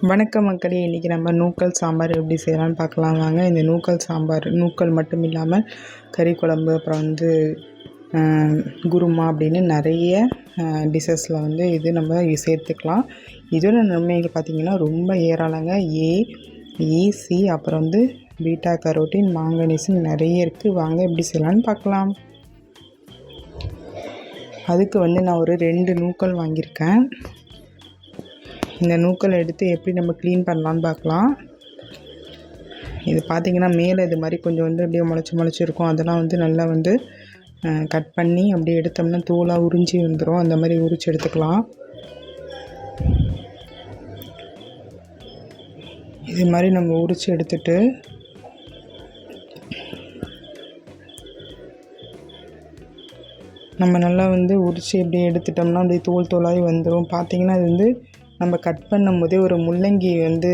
வணக்கம் மக்களே இன்றைக்கி நம்ம நூக்கல் சாம்பார் எப்படி செய்யலாம்னு பார்க்கலாம். வாங்க இந்த நூக்கல் சாம்பார் நூக்கல் மட்டும் இல்லாமல் கறி குழம்பு அப்புறம் வந்து குருமா அப்படின்னு நிறைய டிஷ்ஷஸில் வந்து இது நம்ம சேர்த்துக்கலாம். இதோட நன்மைகள் பார்த்திங்கன்னா ரொம்ப ஏராளங்க. ஏ ஈசி அப்புறம் வந்து பீட்டா கரோட்டின் மாங்கனீஸ்னு நிறைய இருக்குது வாங்க எப்படி செய்யலாம்னு பார்க்கலாம். அதுக்கு வந்து நான் ஒரு ரெண்டு நூக்கல் வாங்கியிருக்கேன். இந்த நூக்களை எடுத்து எப்படி நம்ம க்ளீன் பண்ணலான்னு பார்க்கலாம். இது பார்த்திங்கன்னா மேலே இது மாதிரி கொஞ்சம் வந்து அப்படியே முளைச்சி முளைச்சிருக்கும் அதெல்லாம் வந்து நல்லா வந்து கட் பண்ணி அப்படியே எடுத்தோம்னா தூளாக உறிஞ்சி வந்துடும் அந்த மாதிரி உரிச்சு எடுத்துக்கலாம். இது மாதிரி நம்ம உரிச்சு எடுத்துட்டு நம்ம நல்லா வந்து உரிச்சு அப்படியே எடுத்துட்டோம்னா அப்படியே தோல் தோலாகி வந்துடும் பார்த்தீங்கன்னா அது வந்து நம்ம கட் பண்ணும் போதே ஒரு முள்ளங்கி வந்து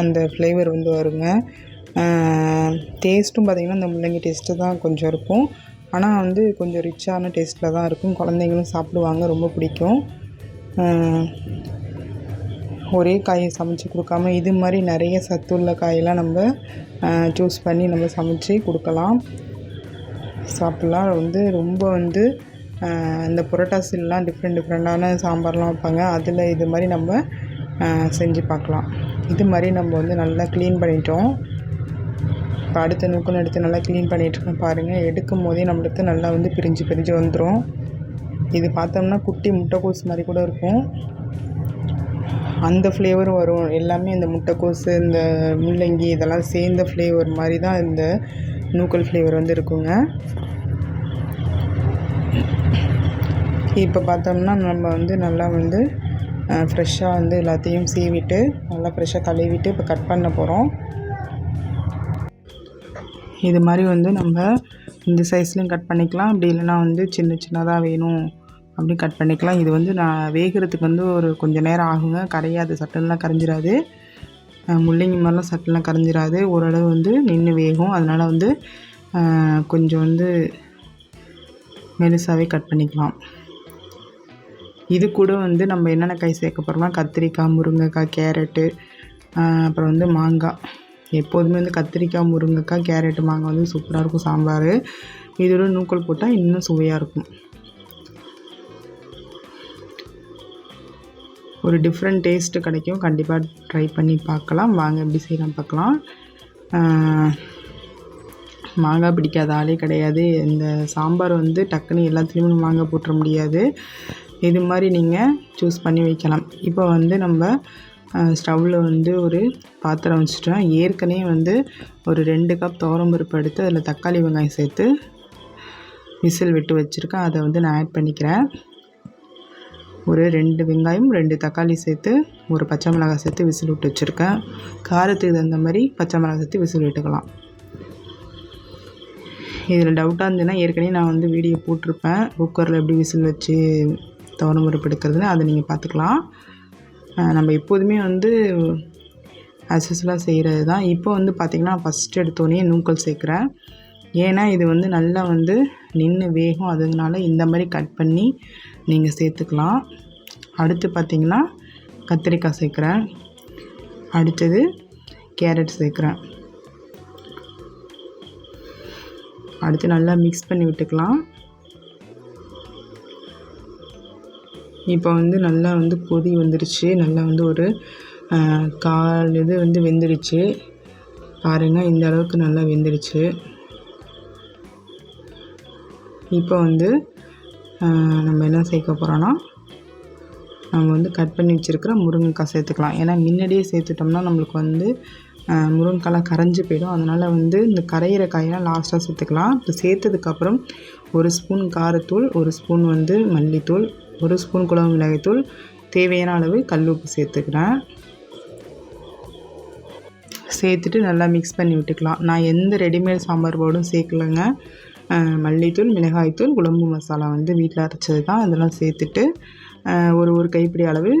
அந்த ஃப்ளேவர் வந்து வருங்க. டேஸ்ட்டும் பார்த்திங்கன்னா அந்த முள்ளங்கி டேஸ்ட்டு தான் கொஞ்சம் இருக்கும். ஆனால் வந்து கொஞ்சம் ரிச்சான டேஸ்ட்டில் தான் இருக்கும். குழந்தைங்களும் சாப்பிடுவாங்க ரொம்ப பிடிக்கும். ஒரே காயை சமைச்சு கொடுக்காம இது மாதிரி நிறைய சத்துள்ள காயெல்லாம் நம்ம சூஸ் பண்ணி நம்ம சமைச்சு கொடுக்கலாம். சாப்பிட்லாம். வந்து ரொம்ப வந்து இந்த புரோட்டாசிலாம் டிஃப்ரெண்ட் டிஃப்ரெண்டான சாம்பார்லாம் வைப்பாங்க. அதில் இது மாதிரி நம்ம செஞ்சு பார்க்கலாம். இது மாதிரி நம்ம வந்து நல்லா க்ளீன் பண்ணிட்டோம். இப்போ அடுத்த நூக்கல் எடுத்து நல்லா க்ளீன் பண்ணிகிட்ருக்கோம் பாருங்கள் எடுக்கும் போதே நம்மளுக்கு நல்லா வந்து பிரிஞ்சு பிரிஞ்சு வந்துடும் இது பார்த்தோம்னா குட்டி முட்டைக்கோஸ் மாதிரி கூட இருக்கும். அந்த ஃப்ளேவரும் வரும். எல்லாமே இந்த முட்டைக்கோஸு இந்த முள்ளங்கி இதெல்லாம் சேர்ந்த ஃப்ளேவர் மாதிரி தான் இந்த நூக்கல் ஃப்ளேவர் வந்து இருக்குங்க. இப்போ பார்த்தோம்னா நம்ம வந்து நல்லா வந்து ஃப்ரெஷ்ஷாக வந்து எல்லாத்தையும் சீவிட்டு நல்லா ஃப்ரெஷ்ஷாக கழுவிட்டு இப்போ கட் பண்ண போகிறோம் இது மாதிரி வந்து நம்ம இந்த சைஸ்லேயும் கட் பண்ணிக்கலாம். அப்படி இல்லைன்னா வந்து சின்ன சின்னதாக வேணும். அப்படி கட் பண்ணிக்கலாம். இது வந்து நான் வேகிறதுக்கு வந்து ஒரு கொஞ்சம் நேரம் ஆகுங்க. கரையாது. சட்டெல்லாம் கரைஞ்சிராது. முள்ளங்கி மாதிரிலாம் சட்டெல்லாம் கரைஞ்சிராது. ஓரளவு வந்து நின்று வேகும். அதனால் வந்து கொஞ்சம் வந்து மெலுசாகவே கட் பண்ணிக்கலாம். இது கூட வந்து நம்ம என்னென்ன காய் சேர்க்க போகிறோம்னா கத்திரிக்காய் முருங்கைக்காய் கேரட்டு அப்புறம் வந்து மாங்காய். எப்போதுமே வந்து கத்திரிக்காய் முருங்கைக்காய் கேரட்டு மாங்காய் வந்து சூப்பராக இருக்கும் சாம்பார். இதோட நூக்கல் போட்டால் இன்னும் சுவையாக இருக்கும். ஒரு டிஃப்ரெண்ட் டேஸ்ட்டு கிடைக்கும். கண்டிப்பாக ட்ரை பண்ணி பார்க்கலாம். வாங்க எப்படி செய்யலாம் பார்க்கலாம். மாங்காய் பிடிக்காத ஆளே கிடையாது. இந்த சாம்பார் வந்து டக்குன்னு எல்லாத்துலேயுமே மாங்காய் போட்டுற முடியாது. இது மாதிரி நீங்கள் சூஸ் பண்ணி வைக்கலாம். இப்போ வந்து நம்ம ஸ்டவ்வில் வந்து ஒரு பாத்திரம் வச்சுட்டோம். ஏற்கனவே வந்து ஒரு ரெண்டு கப் துவரம்பருப்பு எடுத்து அதில் தக்காளி வெங்காயம் சேர்த்து விசில் விட்டு வச்சுருக்கேன். அதை வந்து நான் ஆட் பண்ணிக்கிறேன். ஒரு ரெண்டு வெங்காயம் ரெண்டு தக்காளி சேர்த்து ஒரு பச்சை மிளகாய் சேர்த்து விசில் விட்டு வச்சுருக்கேன். காரத்துக்கு தகுந்த மாதிரி பச்சை மிளகாய் சேர்த்து விசில் விட்டுக்கலாம். இதில் டவுட்டாக இருந்ததுன்னா ஏற்கனவே நான் வந்து வீடியோ போட்டிருப்பேன். குக்கரில் எப்படி விசில் வச்சு துவரம் பருப்பு எடுக்கிறதுன்னு அதை நீங்கள் பார்த்துக்கலாம் நம்ம எப்போதுமே வந்து அசஸ்லாம் செய்கிறது தான் இப்போ வந்து பார்த்திங்கன்னா ஃபஸ்ட்டு எடுத்தோடனே நூக்கல் சேர்க்குறேன். ஏன்னா இது வந்து நல்லா வந்து நின்று வேகும். அதனால இந்த மாதிரி கட் பண்ணி நீங்கள் சேர்த்துக்கலாம். அடுத்து பார்த்திங்கன்னா கத்திரிக்காய் சேர்க்குறேன். அடுத்தது கேரட் சேர்க்குறேன். அடுத்து நல்லா மிக்ஸ் பண்ணி விட்டுக்கலாம். இப்போ வந்து நல்லா வந்து கொதி வந்துடுச்சு நல்லா வந்து ஒரு கால் இது வந்து வெந்துடுச்சு பாருங்கள் இந்த அளவுக்கு நல்லா வெந்துடுச்சு இப்போ வந்து நம்ம என்ன சேர்க்க போகிறோன்னா நம்ம வந்து கட் பண்ணி வச்சுருக்கிற முருங்கைக்காய் சேர்த்துக்கலாம். ஏன்னா முன்னாடியே சேர்த்துட்டோம்னா நம்மளுக்கு வந்து முருங்கைக்காலாம் முருங்கைக்காய்லாம் கரைஞ்சி போயிடும். அதனால் வந்து இந்த கரையிற காயெல்லாம் லாஸ்ட்டாக சேர்த்துக்கலாம். இப்போ சேர்த்ததுக்கப்புறம் ஒரு ஸ்பூன் காரத்தூள் ஒரு ஸ்பூன் வந்து மல்லித்தூள் ஒரு ஸ்பூன் குழம்பு மிளகாய்த்தூள் தேவையான அளவு கல் உப்பு சேர்த்துக்கிறேன். சேர்த்துட்டு நல்லா மிக்ஸ் பண்ணி விட்டுக்கலாம். நான் எந்த ரெடிமேட் சாம்பார் பவுடும் சேர்க்கலைங்க. மல்லித்தூள் மிளகாய்த்தூள் குழம்பு மசாலா வந்து வீட்டில் அரைச்சது தான். அதெல்லாம் சேர்த்துட்டு ஒரு ஒரு கைப்பிடி அளவு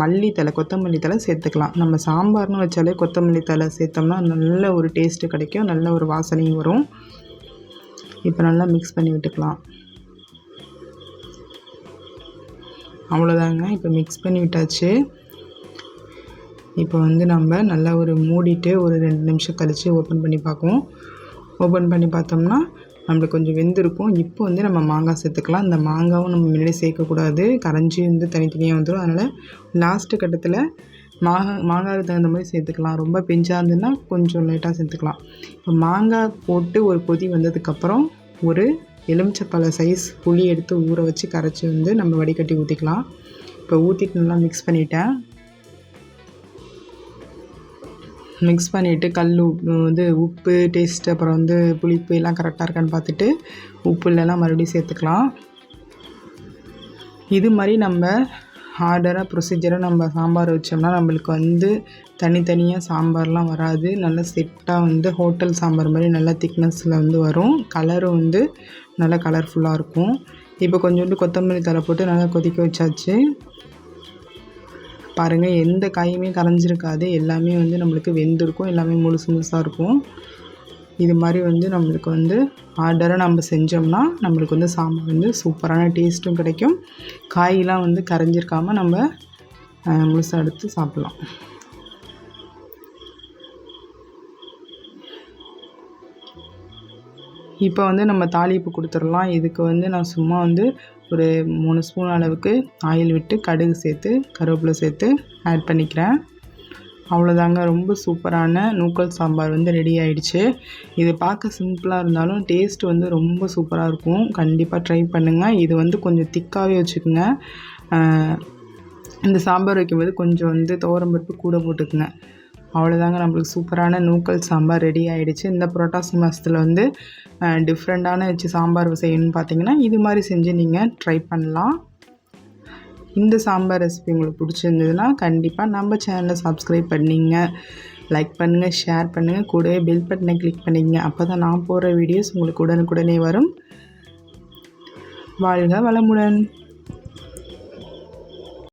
மல்லித்தலை கொத்தமல்லி தழை சேர்த்துக்கலாம். நம்ம சாம்பார்னு வச்சாலே கொத்தமல்லி தழை சேர்த்தோம்னா நல்ல ஒரு டேஸ்ட்டு கிடைக்கும். நல்ல ஒரு வாசனையும் வரும். இப்போ நல்லா மிக்ஸ் பண்ணி விட்டுக்கலாம். அவ்வளோதாங்க. இப்போ மிக்ஸ் பண்ணி விட்டாச்சு. இப்போ வந்து நம்ம நல்லா ஒரு மூடிட்டு ஒரு ரெண்டு நிமிஷம் கழித்து ஓப்பன் பண்ணி பார்க்குவோம். ஓப்பன் பண்ணி பார்த்தோம்னா நம்மளுக்கு கொஞ்சம் வெந்திருக்கும். இப்போ வந்து நம்ம மாங்காய் சேர்த்துக்கலாம். இந்த மாங்காவும் நம்ம முன்னாடி சேர்க்கக்கூடாது. கரைஞ்சி வந்து தனித்தனியாக வந்துடும் அதனால் லாஸ்ட்டு கட்டத்தில் மாங்காய் மாங்காய்க்கு தகுந்த மாதிரி சேர்த்துக்கலாம். ரொம்ப பெஞ்சாக இருந்ததுன்னா கொஞ்சம் லைட்டாக சேர்த்துக்கலாம். இப்போ மாங்காய் போட்டு ஒரு கொதி வந்ததுக்கப்புறம் ஒரு எலுமிச்சப்பழ சைஸ் புளி எடுத்து ஊற வச்சு கரைச்சி வந்து நம்ம வடிகட்டி ஊற்றிக்கலாம் இப்போ ஊற்றிட்டு நல்லா மிக்ஸ் பண்ணிட்டேன். மிக்ஸ் பண்ணிவிட்டு கல் உப்பு வந்து உப்பு டேஸ்ட் அப்புறம் வந்து புளிப்பு எல்லாம் கரெக்டாக இருக்கான்னு பார்த்துட்டு உப்புலலாம் மறுபடியும் சேர்த்துக்கலாம். இது மாதிரி நம்ம ஆர்டராக ப்ரொசீஜராக நம்ம சாம்பார் வச்சோம்னா நம்மளுக்கு வந்து தனித்தனியாக சாம்பார்லாம் வராது. நல்லா செட்டாக வந்து ஹோட்டல் சாம்பார் மாதிரி நல்லா திக்னஸில் வந்து வரும். கலரும் வந்து நல்லா கலர்ஃபுல்லாக இருக்கும். இப்போ கொஞ்சோண்டு கொத்தமல்லி தழை போட்டு நல்லா கொதிக்க வச்சாச்சு. பாருங்கள் எந்த காயுமே கரைஞ்சிருக்காது. எல்லாமே வந்து நம்மளுக்கு வெந்திருக்கும். எல்லாமே முழுசு முழுசாக இருக்கும். இது மாதிரி வந்து நம்மளுக்கு வந்து ஆர்டராக நம்ம செஞ்சோம்னா நம்மளுக்கு வந்து சாம்பார் வந்து சூப்பரான டேஸ்ட்டும் கிடைக்கும். காயெலாம் வந்து கரைஞ்சிருக்காமல் நம்ம முழுசாக எடுத்து சாப்பிட்லாம். இப்போ வந்து நம்ம தாளிப்பு கொடுத்துடலாம். இதுக்கு வந்து நான் சும்மா வந்து ஒரு மூணு ஸ்பூன் அளவுக்கு ஆயில் விட்டு கடுகு சேர்த்து கருவேப்பிலை சேர்த்து ஆட் பண்ணிக்கிறேன். அவ்வளோதாங்க. ரொம்ப சூப்பரான நூக்கல் சாம்பார் வந்து ரெடி ஆயிடுச்சு. இது பார்க்க சிம்பிளாக இருந்தாலும் டேஸ்ட் வந்து ரொம்ப சூப்பராக இருக்கும். கண்டிப்பாக ட்ரை பண்ணுங்கள் இது வந்து கொஞ்சம் திக்காகவே வச்சுக்கோங்க. இந்த சாம்பார் வைக்கும்போது கொஞ்சம் வந்து துவரம்பருப்பு கூட போட்டுக்குங்க. அவ்வளோதாங்க நம்மளுக்கு சூப்பரான நூக்கல் சாம்பார் ரெடி ஆகிடுச்சு இந்த புரோட்டாசி மாதத்தில் வந்து டிஃப்ரெண்ட்டான வச்சு சாம்பார் செய்யணும்னு பார்த்தீங்கன்னா இது மாதிரி செஞ்சு நீங்கள் ட்ரை பண்ணலாம். இந்த சாம்பார் ரெசிபி உங்களுக்கு பிடிச்சிருந்ததுன்னா கண்டிப்பாக நம்ம சேனலை சப்ஸ்கிரைப் பண்ணிங்க. லைக் பண்ணுங்கள் ஷேர் பண்ணுங்கள் கூடவே பெல் பட்டனை கிளிக் பண்ணிங்க அப்போ தான் நான் போடுற வீடியோஸ் உங்களுக்கு உடனுக்குடனே வரும். வாழ்க வளமுடன்.